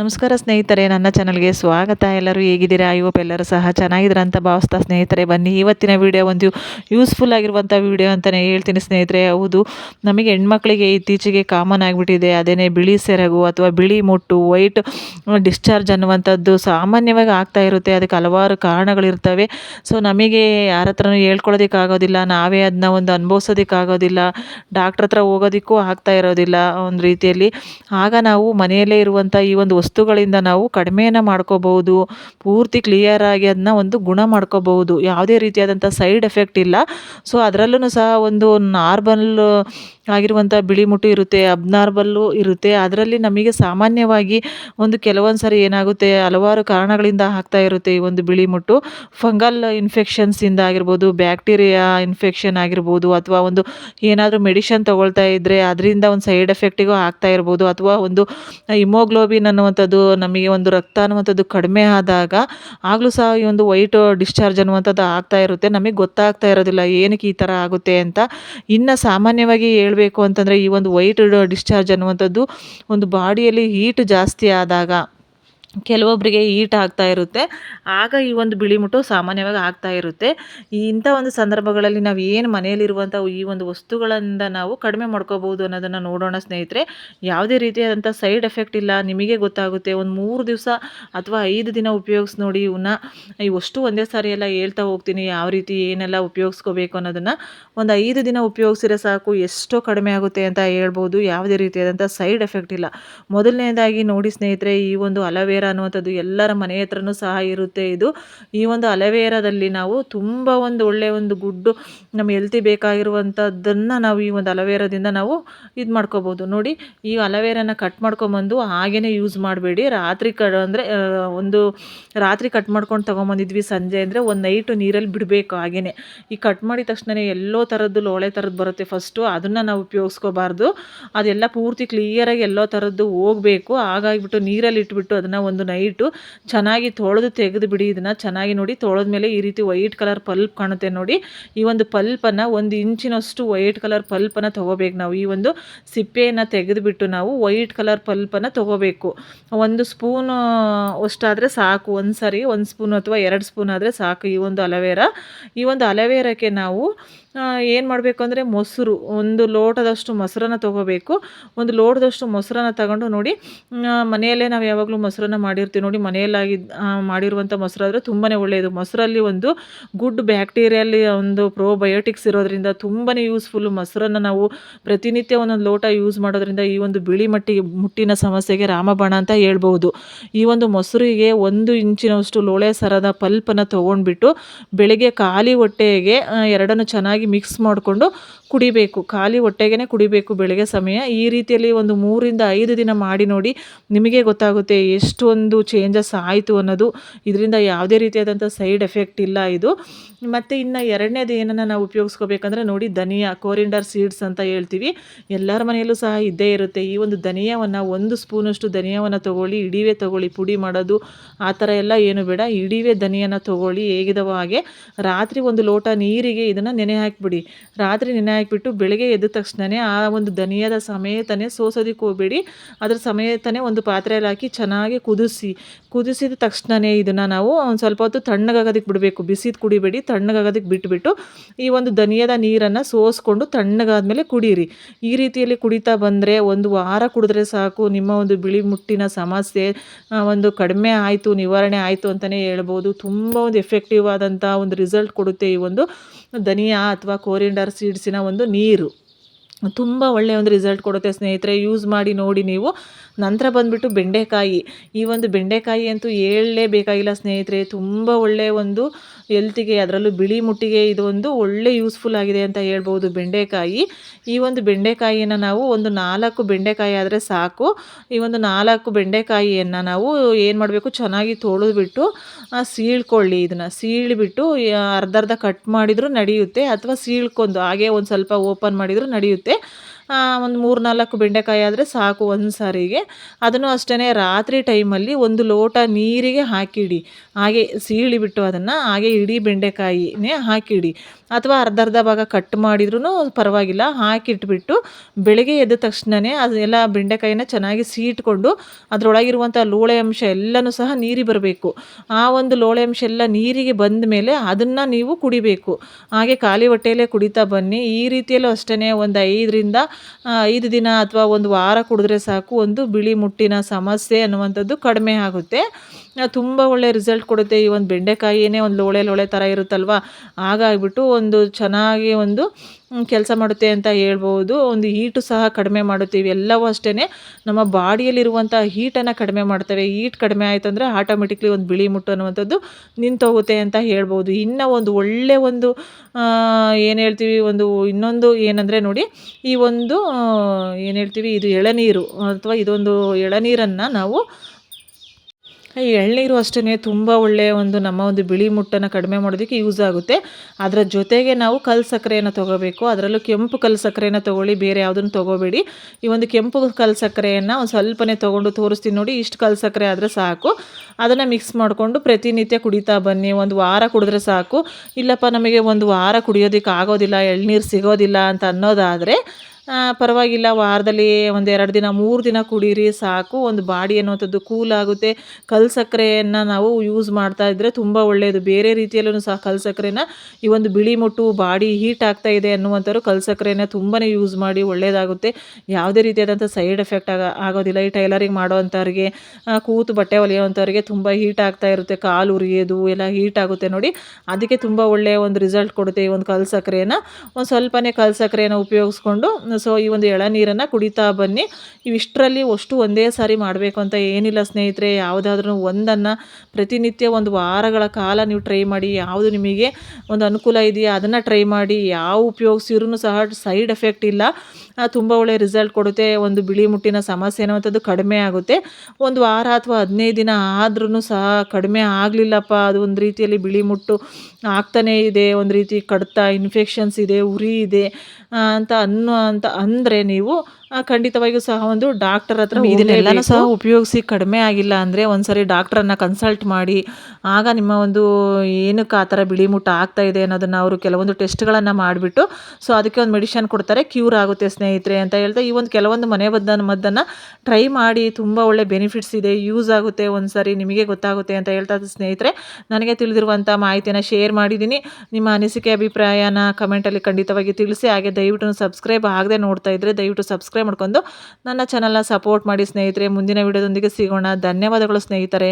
ನಮಸ್ಕಾರ ಸ್ನೇಹಿತರೆ, ನನ್ನ ಚಾನಲ್ಗೆ ಸ್ವಾಗತ. ಎಲ್ಲರೂ ಹೇಗಿದ್ದೀರಾ? ಐ ಹೋಪ್ ಎಲ್ಲರೂ ಸಹ ಚೆನ್ನಾಗಿದ್ದೀರಾ ಅಂತ ಭಾವಿಸ್ತಾ ಸ್ನೇಹಿತರೆ, ಬನ್ನಿ ಇವತ್ತಿನ ವಿಡಿಯೋ ಒಂದು ಯೂಸ್ಫುಲ್ ಆಗಿರುವಂಥ ವಿಡಿಯೋ ಅಂತಲೇ ಹೇಳ್ತೀನಿ ಸ್ನೇಹಿತರೆ. ಹೌದು, ನಮಗೆ ಹೆಣ್ಮಕ್ಳಿಗೆ ಇತ್ತೀಚೆಗೆ ಕಾಮನ್ ಆಗಿಬಿಟ್ಟಿದೆ. ಅದೇನೇ ಬಿಳಿ ಸೆರಗು ಅಥವಾ ಬಿಳಿ ಮುಟ್ಟು ವೈಟ್ ಡಿಸ್ಚಾರ್ಜ್ ಅನ್ನುವಂಥದ್ದು ಸಾಮಾನ್ಯವಾಗಿ ಆಗ್ತಾ ಇರುತ್ತೆ. ಅದಕ್ಕೆ ಹಲವಾರು ಕಾರಣಗಳಿರ್ತವೆ. ಸೊ ನಮಗೆ ಯಾರ ಹತ್ರನೂ ಹೇಳ್ಕೊಳ್ಳೋದಕ್ಕಾಗೋದಿಲ್ಲ. ನಾವೇ ಅದನ್ನ ಒಂದು ಅನುಭವಿಸೋದಕ್ಕಾಗೋದಿಲ್ಲ. ಡಾಕ್ಟ್ರ್ ಹತ್ರ ಹೋಗೋದಕ್ಕೂ ಆಗ್ತಾ ಇರೋದಿಲ್ಲ ಒಂದು ರೀತಿಯಲ್ಲಿ. ಆಗ ನಾವು ಮನೆಯಲ್ಲೇ ಇರುವಂಥ ಈ ಒಂದು ವಸ್ತುಗಳಿಂದ ನಾವು ಕಡಿಮೆಯನ್ನು ಮಾಡ್ಕೋಬಹುದು, ಪೂರ್ತಿ ಕ್ಲಿಯರ್ ಆಗಿ ಅದನ್ನ ಒಂದು ಗುಣ ಮಾಡ್ಕೋಬಹುದು. ಯಾವುದೇ ರೀತಿಯಾದಂಥ ಸೈಡ್ ಎಫೆಕ್ಟ್ ಇಲ್ಲ. ಸೊ ಅದರಲ್ಲೂ ಸಹ ಒಂದು ನಾರ್ಮಲ್ ಆಗಿರುವಂಥ ಬಿಳಿ ಮುಟ್ಟು ಇರುತ್ತೆ ಅಬ್ನಾರ್ಮಲ್ಲು ಇರುತ್ತೆ. ಅದರಲ್ಲಿ ನಮಗೆ ಸಾಮಾನ್ಯವಾಗಿ ಒಂದು ಕೆಲವೊಂದು ಸಾರಿ ಏನಾಗುತ್ತೆ, ಹಲವಾರು ಕಾರಣಗಳಿಂದ ಆಗ್ತಾ ಇರುತ್ತೆ ಈ ಒಂದು ಬಿಳಿ ಮುಟ್ಟು. ಫಂಗಲ್ ಇನ್ಫೆಕ್ಷನ್ಸಿಂದ ಆಗಿರ್ಬೋದು, ಬ್ಯಾಕ್ಟೀರಿಯಾ ಇನ್ಫೆಕ್ಷನ್ ಆಗಿರ್ಬೋದು, ಅಥವಾ ಒಂದು ಏನಾದರೂ ಮೆಡಿಷನ್ ತೊಗೊಳ್ತಾ ಇದ್ದರೆ ಅದರಿಂದ ಒಂದು ಸೈಡ್ ಎಫೆಕ್ಟಿಗೂ ಆಗ್ತಾ ಇರ್ಬೋದು. ಅಥವಾ ಒಂದು ಹಿಮೋಗ್ಲೋಬಿನ್ ಅನ್ನುವಂಥದ್ದು ನಮಗೆ ಒಂದು ರಕ್ತ ಅನ್ನುವಂಥದ್ದು ಕಡಿಮೆ ಆದಾಗ ಆಗಲೂ ಸಹ ಈ ಒಂದು ವೈಟ್ ಡಿಸ್ಚಾರ್ಜ್ ಅನ್ನುವಂಥದ್ದು ಆಗ್ತಾ ಇರುತ್ತೆ. ನಮಗೆ ಗೊತ್ತಾಗ್ತಾ ಇರೋದಿಲ್ಲ, ಏನಕ್ಕೆ ಈ ಥರ ಆಗುತ್ತೆ ಅಂತ. ಇನ್ನು ಸಾಮಾನ್ಯವಾಗಿ ಹೇಳಬೇಕು ಅಂತಂದರೆ ಈ ಒಂದು ವೈಟ್ ಡಿಸ್ಚಾರ್ಜ್ ಅನ್ನುವಂಥದ್ದು ಒಂದು ಬಾಡಿಯಲ್ಲಿ ಹೀಟ್ ಜಾಸ್ತಿ ಆದಾಗ ಕೆಲವೊಬ್ಬರಿಗೆ ಈಟ್ ಆಗ್ತಾ ಇರುತ್ತೆ. ಆಗ ಈ ಒಂದು ಬಿಳಿ ಮುಟ್ಟು ಸಾಮಾನ್ಯವಾಗಿ ಆಗ್ತಾ ಇರುತ್ತೆ. ಇಂಥ ಒಂದು ಸಂದರ್ಭಗಳಲ್ಲಿ ನಾವು ಏನು ಮನೆಯಲ್ಲಿರುವಂಥ ಈ ಒಂದು ವಸ್ತುಗಳಿಂದ ನಾವು ಕಡಿಮೆ ಮಾಡ್ಕೋಬೋದು ಅನ್ನೋದನ್ನು ನೋಡೋಣ ಸ್ನೇಹಿತರೆ. ಯಾವುದೇ ರೀತಿಯಾದಂಥ ಸೈಡ್ ಎಫೆಕ್ಟ್ ಇಲ್ಲ. ನಿಮಗೆ ಗೊತ್ತಾಗುತ್ತೆ ಒಂದು ಮೂರು ದಿವಸ ಅಥವಾ ಐದು ದಿನ ಉಪಯೋಗಿಸಿ ನೋಡಿ ಇವನ್ನ. ವಸ್ತು ಒಂದೇ ಸಾರಿ ಎಲ್ಲ ಹೇಳ್ತಾ ಹೋಗ್ತೀನಿ. ಯಾವ ರೀತಿ ಏನೆಲ್ಲ ಉಪಯೋಗಿಸ್ಕೋಬೇಕು ಅನ್ನೋದನ್ನು. ಒಂದು ಐದು ದಿನ ಉಪಯೋಗಿಸಿದ್ರೆ ಸಾಕು. ಎಷ್ಟೋ ಕಡಿಮೆ ಆಗುತ್ತೆ ಅಂತ ಹೇಳ್ಬೋದು. ಯಾವುದೇ ರೀತಿಯಾದಂಥ ಸೈಡ್ ಎಫೆಕ್ಟ್ ಇಲ್ಲ. ಮೊದಲನೇದಾಗಿ ನೋಡಿ ಸ್ನೇಹಿತರೆ, ಈ ಒಂದು ಅಲವೇರಾ ಅಲವೇರಾ ಅನ್ನುವಂಥದ್ದು ಎಲ್ಲರ ಮನೆ ಹತ್ರನೂ ಸಹ ಇರುತ್ತೆ ಇದು. ಈ ಒಂದು ಅಲವೇರಾದಲ್ಲಿ ನಾವು ತುಂಬ ಒಂದು ಒಳ್ಳೆಯ ಒಂದು ಗುಡ್ಡು, ನಮ್ಮ ಹೆಲ್ತಿ ಬೇಕಾಗಿರುವಂಥದ್ದನ್ನು ನಾವು ಈ ಒಂದು ಅಲವೇರದಿಂದ ನಾವು ಇದು ಮಾಡ್ಕೋಬೋದು. ನೋಡಿ, ಈ ಅಲವೇರಾನ ಕಟ್ ಮಾಡ್ಕೊಂಬಂದು ಹಾಗೇ ಯೂಸ್ ಮಾಡಬೇಡಿ. ರಾತ್ರಿ ಕ, ಅಂದರೆ ಒಂದು ರಾತ್ರಿ ಕಟ್ ಮಾಡ್ಕೊಂಡು ತೊಗೊಂಬಂದಿದ್ವಿ ಸಂಜೆ ಅಂದರೆ ಒಂದು ನೈಟು ನೀರಲ್ಲಿ ಬಿಡಬೇಕು ಹಾಗೆಯೇ ಈ ಕಟ್ ಮಾಡಿದ ತಕ್ಷಣವೇ ಎಲ್ಲೋ ಥರದ್ದು ಲೋಳೆ ಥರದ್ದು ಬರುತ್ತೆ. ಫಸ್ಟು ಅದನ್ನು ನಾವು ಉಪಯೋಗಿಸ್ಕೋಬಾರ್ದು. ಅದೆಲ್ಲ ಪೂರ್ತಿ ಕ್ಲಿಯರಾಗಿ ಎಲ್ಲೋ ಥರದ್ದು ಹೋಗಬೇಕು. ಹಾಗಾಗಿಬಿಟ್ಟು ನೀರಲ್ಲಿ ಇಟ್ಬಿಟ್ಟು ಅದನ್ನು ಒಂದು ನೈಟು ಚೆನ್ನಾಗಿ ತೊಳೆದು ತೆಗೆದು ಬಿಡಿ, ಇದನ್ನು ಚೆನ್ನಾಗಿ ನೋಡಿ ತೊಳೆದ್ಮೇಲೆ ಈ ರೀತಿ ವೈಟ್ ಕಲರ್ ಪಲ್ಪ್ ಕಾಣುತ್ತೆ ನೋಡಿ. ಈ ಒಂದು ಪಲ್ಪನ್ನು ಒಂದು ಇಂಚಿನಷ್ಟು ವೈಟ್ ಕಲರ್ ಪಲ್ಪನ್ನು ತೊಗೋಬೇಕು ನಾವು. ಈ ಒಂದು ಸಿಪ್ಪೆಯನ್ನು ತೆಗೆದುಬಿಟ್ಟು ನಾವು ವೈಟ್ ಕಲರ್ ಪಲ್ಪನ್ನು ತೊಗೋಬೇಕು. ಒಂದು ಸ್ಪೂನು ಅಷ್ಟಾದರೆ ಸಾಕು. ಒಂದು ಸರಿ, ಒಂದು ಸ್ಪೂನ್ ಅಥವಾ ಎರಡು ಸ್ಪೂನ್ ಆದರೆ ಸಾಕು ಈ ಒಂದು ಅಲವೇರ. ಈ ಒಂದು ಅಲವೇರಕ್ಕೆ ನಾವು ಏನು ಮಾಡಬೇಕು ಅಂದರೆ ಮೊಸರು, ಒಂದು ಲೋಟದಷ್ಟು ಮೊಸರನ್ನು ತೊಗೋಬೇಕು. ಒಂದು ಲೋಟದಷ್ಟು ಮೊಸರನ್ನು ತಗೊಂಡು ನೋಡಿ ಮನೆಯಲ್ಲೇ ನಾವು ಯಾವಾಗಲೂ ಮೊಸರನ್ನು ಮಾಡಿರ್ತೀವಿ ನೋಡಿ, ಮನೆಯಲ್ಲಾಗಿ ಮಾಡಿರುವಂಥ ಮೊಸರಾದರೆ ತುಂಬಾ ಒಳ್ಳೆಯದು. ಮೊಸರಲ್ಲಿ ಒಂದು ಗುಡ್ ಬ್ಯಾಕ್ಟೀರಿಯಲ್ಲಿ ಒಂದು ಪ್ರೋಬಯೋಟಿಕ್ಸ್ ಇರೋದ್ರಿಂದ ತುಂಬಾ ಯೂಸ್ಫುಲ್ಲು. ಮೊಸರನ್ನು ನಾವು ಪ್ರತಿನಿತ್ಯ ಒಂದೊಂದು ಲೋಟ ಯೂಸ್ ಮಾಡೋದ್ರಿಂದ ಈ ಒಂದು ಬಿಳಿ ಮಟ್ಟಿ ಮುಟ್ಟಿನ ಸಮಸ್ಯೆಗೆ ರಾಮಬಾಣ ಅಂತ ಹೇಳ್ಬೋದು ಈ ಒಂದು ಮೊಸರಿಗೆ ಒಂದು ಇಂಚಿನಷ್ಟು ಲೋಳೆ ಸರದ ಪಲ್ಪನ್ನು ತೊಗೊಂಡ್ಬಿಟ್ಟು ಬೆಳಿಗ್ಗೆ ಖಾಲಿ ಹೊಟ್ಟೆಗೆ ಎರಡನ್ನು ಚೆನ್ನಾಗಿ ಮಿಕ್ಸ್ ಮಾಡಿಕೊಂಡು ಕುಡಿಬೇಕು. ಖಾಲಿ ಹೊಟ್ಟೆಗೆ ಕುಡಿಬೇಕು ಬೆಳಗ್ಗೆ ಸಮಯ. ಈ ರೀತಿಯಲ್ಲಿ ಒಂದು ಮೂರಿಂದ ಐದು ದಿನ ಮಾಡಿ ನೋಡಿ ನಿಮಗೆ ಗೊತ್ತಾಗುತ್ತೆ ಎಷ್ಟೊಂದು ಚೇಂಜಸ್ ಆಯಿತು ಅನ್ನೋದು ಇದರಿಂದ ಯಾವುದೇ ರೀತಿಯಾದಂಥ ಸೈಡ್ ಎಫೆಕ್ಟ್ ಇಲ್ಲ ಇದು. ಮತ್ತು ಇನ್ನು ಎರಡನೇದು ಏನನ್ನು ನಾವು ಉಪಯೋಗಿಸ್ಕೋಬೇಕಂದ್ರೆ ನೋಡಿ ಧನಿಯಾ ಕೋರಿಂಡರ್ ಸೀಡ್ಸ್ ಅಂತ ಹೇಳ್ತೀವಿ. ಎಲ್ಲರ ಮನೆಯಲ್ಲೂ ಸಹ ಇದ್ದೇ ಇರುತ್ತೆ. ಈ ಒಂದು ಧನಿಯಾವನ್ನು ಒಂದು ಸ್ಪೂನಷ್ಟು ಧನಿಯಾವನ್ನು ತೊಗೊಳ್ಳಿ, ಇಡೀವೇ ತೊಗೊಳ್ಳಿ, ಪುಡಿ ಮಾಡೋದು, ಆ ಥರ ಎಲ್ಲ ಏನು ಬೇಡ. ಇಡಿವೆ ಧನಿಯನ್ನು ತೊಗೊಳ್ಳಿ, ಹೇಗಿದವೋ ಹಾಗೆ. ರಾತ್ರಿ ಒಂದು ಲೋಟ ನೀರಿಗೆ ಇದನ್ನು ನೆನೆ ಹಾಕಿಬಿಡಿ. ರಾತ್ರಿ ನೆನೆ ಹಾಕಿಬಿಟ್ಟು ಬೆಳಗ್ಗೆ ಎದ್ದ ತಕ್ಷಣವೇ ಆ ಒಂದು ಧನಿಯಾದ ಸಮೇತನೇ ಸೋಸೋದಕ್ಕೆ ಹೋಗಬೇಡಿ. ಅದ್ರ ಸಮೇತನೇ ಒಂದು ಪಾತ್ರೆಯಲ್ಲಿ ಹಾಕಿ ಚೆನ್ನಾಗಿ ಕುದಿಸಿ, ಕುದಿಸಿದ ತಕ್ಷಣವೇ ಇದನ್ನು ನಾವು ಒಂದು ಸ್ವಲ್ಪ ಹೊತ್ತು ತಣ್ಣಗಾಗೋದಕ್ಕೆ ಬಿಡಬೇಕು. ಬಿಸಿದು ಕುಡಿಬೇಡಿ ತಣ್ಣಗಾಗೋದಕ್ಕೆ ಬಿಟ್ಬಿಟ್ಟು ಈ ಒಂದು ಧನಿಯಾದ ನೀರನ್ನು ಸೋಸ್ಕೊಂಡು ತಣ್ಣಗಾದ್ಮೇಲೆ ಕುಡೀರಿ. ಈ ರೀತಿಯಲ್ಲಿ ಕುಡಿತಾ ಬಂದರೆ ಒಂದು ವಾರ ಕುಡಿದ್ರೆ ಸಾಕು. ನಿಮ್ಮ ಒಂದು ಬಿಳಿ ಮುಟ್ಟಿನ ಸಮಸ್ಯೆ ಒಂದು ಕಡಿಮೆ ಆಯಿತು, ನಿವಾರಣೆ ಆಯಿತು ಅಂತಲೇ ಹೇಳ್ಬೋದು. ತುಂಬ ಒಂದು ಎಫೆಕ್ಟಿವ್ ಆದಂಥ ಒಂದು ರಿಸಲ್ಟ್ ಕೊಡುತ್ತೆ ಈ ಒಂದು ಧನಿಯಾ ಅಥವಾ ಕೋರಿಂಡರ್ ಸೀಡ್ಸಿನ ಒಂದು ನೀರು. ತುಂಬ ಒಳ್ಳೆಯ ಒಂದು ರಿಸಲ್ಟ್ ಕೊಡುತ್ತೆ ಸ್ನೇಹಿತರೆ. ಯೂಸ್ ಮಾಡಿ ನೋಡಿ ನೀವು. ನಂತರ ಬಂದುಬಿಟ್ಟು ಬೆಂಡೆಕಾಯಿ. ಈ ಒಂದು ಬೆಂಡೆಕಾಯಿ ಅಂತೂ ಹೇಳಲೇಬೇಕಾಗಿಲ್ಲ ಸ್ನೇಹಿತರೆ. ತುಂಬ ಒಳ್ಳೆಯ ಒಂದು ಎಲ್ತಿಗೆ ಅದರಲ್ಲೂ ಬಿಳಿ ಮುಟ್ಟಿಗೆ ಇದು ಒಂದು ಒಳ್ಳೆ ಯೂಸ್ಫುಲ್ ಆಗಿದೆ ಅಂತ ಹೇಳ್ಬೋದು ಬೆಂಡೆಕಾಯಿ. ಈ ಒಂದು ಬೆಂಡೆಕಾಯಿಯನ್ನು ನಾವು ಒಂದು ನಾಲ್ಕು ಬೆಂಡೆಕಾಯಿ ಆದರೆ ಸಾಕು. ಈ ಒಂದು ನಾಲ್ಕು ಬೆಂಡೆಕಾಯಿಯನ್ನು ನಾವು ಏನು ಮಾಡಬೇಕು? ಚೆನ್ನಾಗಿ ತೊಳೆದುಬಿಟ್ಟು ಸೀಳ್ಕೊಳ್ಳಿ ಇದನ್ನು. ಸೀಳಿಬಿಟ್ಟು ಅರ್ಧ ಅರ್ಧ ಕಟ್ ಮಾಡಿದರೂ ನಡೆಯುತ್ತೆ ಅಥವಾ ಸೀಳ್ಕೊಂಡು, ಹಾಗೆ ಒಂದು ಸ್ವಲ್ಪ ಓಪನ್ ಮಾಡಿದರೂ ನಡೆಯುತ್ತೆ. ¿eh? ಒಂದು ಮೂರು ನಾಲ್ಕು ಬೆಂಡೆಕಾಯಿ ಆದರೆ ಸಾಕು ಒಂದು ಸಾರಿಗೆ. ಅದನ್ನು ಅಷ್ಟೇ ರಾತ್ರಿ ಟೈಮಲ್ಲಿ ಒಂದು ಲೋಟ ನೀರಿಗೆ ಹಾಕಿಡಿ. ಹಾಗೆ ಸೀಳಿಬಿಟ್ಟು ಅದನ್ನು ಹಾಗೆ ಇಡೀ ಬೆಂಡೆಕಾಯಿನೇ ಹಾಕಿಡಿ. ಅಥವಾ ಅರ್ಧ ಅರ್ಧ ಭಾಗ ಕಟ್ ಮಾಡಿದ್ರೂ ಪರವಾಗಿಲ್ಲ. ಹಾಕಿಟ್ಬಿಟ್ಟು ಬೆಳಗ್ಗೆ ಎದ್ದ ತಕ್ಷಣವೇ ಅದೆಲ್ಲ ಬೆಂಡೆಕಾಯಿನ ಚೆನ್ನಾಗಿ ಸೀಟ್ಕೊಂಡು ಅದರೊಳಗಿರುವಂಥ ಲೋಳೆ ಅಂಶ ಎಲ್ಲನೂ ಸಹ ನೀರಿಗೆ ಬರಬೇಕು. ಆ ಒಂದು ಲೋಳೆ ಅಂಶ ಎಲ್ಲ ನೀರಿಗೆ ಬಂದ ಮೇಲೆ ಅದನ್ನು ನೀವು ಕುಡಿಬೇಕು. ಹಾಗೆ ಖಾಲಿ ಹೊಟ್ಟೆಯಲ್ಲೇ ಕುಡಿತಾ ಬನ್ನಿ. ಈ ರೀತಿಯಲ್ಲೂ ಅಷ್ಟೇ ಒಂದು ಐದರಿಂದ ಐದು ದಿನ ಅಥವಾ ಒಂದು ವಾರ ಕುಡಿದ್ರೆ ಸಾಕು. ಒಂದು ಬಿಳಿ ಮುಟ್ಟಿನ ಸಮಸ್ಯೆ ಅನ್ನುವಂಥದ್ದು ಕಡಿಮೆ ಆಗುತ್ತೆ. ತುಂಬ ಒಳ್ಳೆ ರಿಸಲ್ಟ್ ಕೊಡುತ್ತೆ. ಈ ಒಂದು ಬೆಂಡೆಕಾಯಿಯೇ ಒಂದು ಲೋಳೆ ಲೋಳೆ ಥರ ಇರುತ್ತಲ್ವ? ಹಾಗಾಗಿಬಿಟ್ಟು ಒಂದು ಚೆನ್ನಾಗಿ ಒಂದು ಕೆಲಸ ಮಾಡುತ್ತೆ ಅಂತ ಹೇಳ್ಬೋದು. ಒಂದು ಹೀಟು ಸಹ ಕಡಿಮೆ ಮಾಡುತ್ತೆ. ಇವೆಲ್ಲವೂ ಅಷ್ಟೇ ನಮ್ಮ ಬಾಡಿಯಲ್ಲಿರುವಂಥ ಹೀಟನ್ನು ಕಡಿಮೆ ಮಾಡ್ತವೆ. ಹೀಟ್ ಕಡಿಮೆ ಆಯಿತು ಅಂದರೆ ಆಟೋಮೆಟಿಕ್ಲಿ ಒಂದು ಬಿಳಿ ಮುಟ್ಟು ಅನ್ನುವಂಥದ್ದು ನಿಂತೋಗುತ್ತೆ ಅಂತ ಹೇಳ್ಬೋದು. ಇನ್ನು ಒಂದು ಒಳ್ಳೆ ಒಂದು ಏನು ಹೇಳ್ತೀವಿ? ಒಂದು ಇನ್ನೊಂದು ಏನಂದರೆ ನೋಡಿ, ಈ ಒಂದು ಏನು ಹೇಳ್ತೀವಿ, ಇದು ಎಳನೀರು, ಅಥವಾ ಇದೊಂದು ಎಳನೀರನ್ನು ನಾವು, ಈ ಎಳ್ನೀರು ಅಷ್ಟೇ ತುಂಬ ಒಳ್ಳೆಯ ಒಂದು ನಮ್ಮ ಒಂದು ಬಿಳಿ ಮುಟ್ಟನ್ನು ಕಡಿಮೆ ಮಾಡೋದಕ್ಕೆ ಯೂಸ್ ಆಗುತ್ತೆ. ಅದರ ಜೊತೆಗೆ ನಾವು ಕಲ್ಲು ಸಕ್ಕರೆಯನ್ನು ತೊಗೋಬೇಕು. ಅದರಲ್ಲೂ ಕೆಂಪು ಕಲ್ಲು ಸಕ್ಕರೆಯನ್ನು ತೊಗೊಳ್ಳಿ, ಬೇರೆ ಯಾವುದನ್ನು ತೊಗೋಬೇಡಿ. ಈ ಒಂದು ಕೆಂಪು ಕಲ್ಲು ಸಕ್ಕರೆಯನ್ನು ಒಂದು ಸ್ವಲ್ಪನೇ ತೊಗೊಂಡು ತೋರಿಸ್ತೀನಿ ನೋಡಿ, ಇಷ್ಟು ಕಲ್ಲು ಸಕ್ಕರೆ ಆದರೆ ಸಾಕು. ಅದನ್ನು ಮಿಕ್ಸ್ ಮಾಡಿಕೊಂಡು ಪ್ರತಿನಿತ್ಯ ಕುಡಿತಾ ಬನ್ನಿ. ಒಂದು ವಾರ ಕುಡಿದ್ರೆ ಸಾಕು. ಇಲ್ಲಪ್ಪ, ನಮಗೆ ಒಂದು ವಾರ ಕುಡಿಯೋದಕ್ಕೆ ಆಗೋದಿಲ್ಲ, ಎಳ್ನೀರು ಸಿಗೋದಿಲ್ಲ ಅಂತ ಅನ್ನೋದಾದರೆ ಪರವಾಗಿಲ್ಲ, ವಾರದಲ್ಲಿ ಒಂದು ಎರಡು ದಿನ, ಮೂರು ದಿನ ಕುಡೀರಿ, ಸಾಕು. ಒಂದು ಬಾಡಿ ಅನ್ನುವಂಥದ್ದು ಕೂಲ್ ಆಗುತ್ತೆ. ಕಲ್ ಸಕ್ಕರೆಯನ್ನು ನಾವು ಯೂಸ್ ಮಾಡ್ತಾ ಇದ್ದರೆ ತುಂಬ ಒಳ್ಳೆಯದು ಬೇರೆ ರೀತಿಯಲ್ಲೂ ಸಹ ಕಲ್ ಸಕ್ಕರೆನ ಈ ಒಂದು ಬಿಳಿ ಮುಟ್ಟು, ಬಾಡಿ ಹೀಟ್ ಆಗ್ತಾ ಇದೆ ಅನ್ನುವಂಥವ್ರು ಕಲ್ ಸಕ್ಕರೆನ ತುಂಬಾ ಯೂಸ್ ಮಾಡಿ ಒಳ್ಳೆಯದಾಗುತ್ತೆ ಯಾವುದೇ ರೀತಿಯಾದಂಥ ಸೈಡ್ ಎಫೆಕ್ಟ್ ಆಗ, ಆಗೋದಿಲ್ಲ. ಈ ಟೈಲರಿಂಗ್ ಮಾಡೋವಂಥವ್ರಿಗೆ ಕೂತು ಬಟ್ಟೆ ಹೊಲಿಯೋವಂಥವ್ರಿಗೆ ತುಂಬ ಹೀಟ್ ಆಗ್ತಾ ಇರುತ್ತೆ. ಕಾಲು ಉರಿಯೋದು ಎಲ್ಲ ಹೀಟ್ ಆಗುತ್ತೆ ನೋಡಿ. ಅದಕ್ಕೆ ತುಂಬ ಒಳ್ಳೆಯ ಒಂದು ರಿಸಲ್ಟ್ ಕೊಡುತ್ತೆ ಈ ಒಂದು ಕಲ್ ಸಕ್ಕರೆಯನ್ನು. ಒಂದು ಸ್ವಲ್ಪನೇ ಕಲ್ ಸಕ್ಕರೆಯನ್ನು ಉಪಯೋಗಿಸ್ಕೊಂಡು ಸೊ ಈ ಒಂದು ಎಳನೀರನ್ನು ಕುಡಿತಾ ಬನ್ನಿ. ಇವಿಷ್ಟರಲ್ಲಿ ಅಷ್ಟು ಒಂದೇ ಸಾರಿ ಮಾಡಬೇಕು ಅಂತ ಏನಿಲ್ಲ ಸ್ನೇಹಿತರೆ. ಯಾವುದಾದ್ರೂ ಒಂದನ್ನು ಪ್ರತಿನಿತ್ಯ ಒಂದು ವಾರಗಳ ಕಾಲ ನೀವು ಟ್ರೈ ಮಾಡಿ. ಯಾವುದು ನಿಮಗೆ ಒಂದು ಅನುಕೂಲ ಇದೆಯಾ ಅದನ್ನು ಟ್ರೈ ಮಾಡಿ. ಯಾವ ಉಪಯೋಗಿಸಿದ್ರೂ ಸಹ ಸೈಡ್ ಎಫೆಕ್ಟ್ ಇಲ್ಲ. ತುಂಬ ಒಳ್ಳೆಯ ರಿಸಲ್ಟ್ ಕೊಡುತ್ತೆ. ಒಂದು ಬಿಳಿ ಮುಟ್ಟಿನ ಸಮಸ್ಯೆ ಅನ್ನುವಂಥದ್ದು ಕಡಿಮೆ ಆಗುತ್ತೆ. ಒಂದು ವಾರ ಅಥವಾ ಹದಿನೈದು ದಿನ ಆದ್ರೂ ಸಹ ಕಡಿಮೆ ಆಗಲಿಲ್ಲಪ್ಪ. ಅದು ಒಂದು ರೀತಿಯಲ್ಲಿ ಬಿಳಿ ಮುಟ್ಟು ಆಗ್ತಾನೇ ಇದೆ. ಒಂದು ರೀತಿ ಕಡ್ತ ಇನ್ಫೆಕ್ಷನ್ಸ್ ಇದೆ, ಉರಿ ಇದೆ ಅಂತ ಅನ್ನೋ ಅಂತ ಅಂದರೆ ನೀವು ಖಂಡಿತವಾಗಿಯೂ ಸಹ ಒಂದು ಡಾಕ್ಟರ್ ಹತ್ರ ಇದನ್ನೆಲ್ಲನೂ ಸಹ ಉಪಯೋಗಿಸಿ ಕಡಿಮೆ ಆಗಿಲ್ಲ ಅಂದರೆ ಒಂದ್ಸರಿ ಡಾಕ್ಟ್ರನ್ನು ಕನ್ಸಲ್ಟ್ ಮಾಡಿ ಆಗ ನಿಮ್ಮ ಒಂದು ಏನಕ್ಕೆ ಆ ಥರ ಬಿಳಿ ಮುಟ್ಟ ಆಗ್ತಾ ಇದೆ ಅನ್ನೋದನ್ನು ಅವರು ಕೆಲವೊಂದು ಟೆಸ್ಟ್ಗಳನ್ನು ಮಾಡಿಬಿಟ್ಟು ಸೊ ಅದಕ್ಕೆ ಒಂದು ಮೆಡಿಷನ್ ಕೊಡ್ತಾರೆ ಕ್ಯೂರ್ ಆಗುತ್ತೆ ಸ್ನೇಹಿತರೆ ಅಂತ ಹೇಳ್ತಾ ಈ ಒಂದು ಕೆಲವೊಂದು ಮನೆ ಬದ್ದನ್ನು ಮದ್ದನ್ನು ಟ್ರೈ ಮಾಡಿ ತುಂಬ ಒಳ್ಳೆ ಬೆನಿಫಿಟ್ಸ್ ಇದೆ ಯೂಸ್ ಆಗುತ್ತೆ ಒಂದು ಸರಿ ನಿಮಗೆ ಗೊತ್ತಾಗುತ್ತೆ ಅಂತ ಹೇಳ್ತಾ ಸ್ನೇಹಿತರೆ ನನಗೆ ತಿಳಿದಿರುವಂಥ ಮಾಹಿತಿಯನ್ನು ಶೇರ್ ಮಾಡಿದ್ದೀನಿ. ನಿಮ್ಮ ಅನಿಸಿಕೆ ಅಭಿಪ್ರಾಯನ ಕಮೆಂಟಲ್ಲಿ ಖಂಡಿತವಾಗಿ ತಿಳಿಸಿ ಹಾಗೆ ದಯವಿಟ್ಟು ಸಬ್ಸ್ಕ್ರೈಬ್ ಆಗದೆ ನೋಡ್ತಾ ಇದ್ದರೆ ದಯವಿಟ್ಟು ಸಬ್ಸ್ಕ್ರೈಬ್ ಮಾಡ್ಕೊಂಡು ನನ್ನ ಚಾನಲ್ನ ಸಪೋರ್ಟ್ ಮಾಡಿ ಸ್ನೇಹಿತರೆ. ಮುಂದಿನ ವಿಡಿಯೋದೊಂದಿಗೆ ಸಿಗೋಣ. ಧನ್ಯವಾದಗಳು ಸ್ನೇಹಿತರೆ.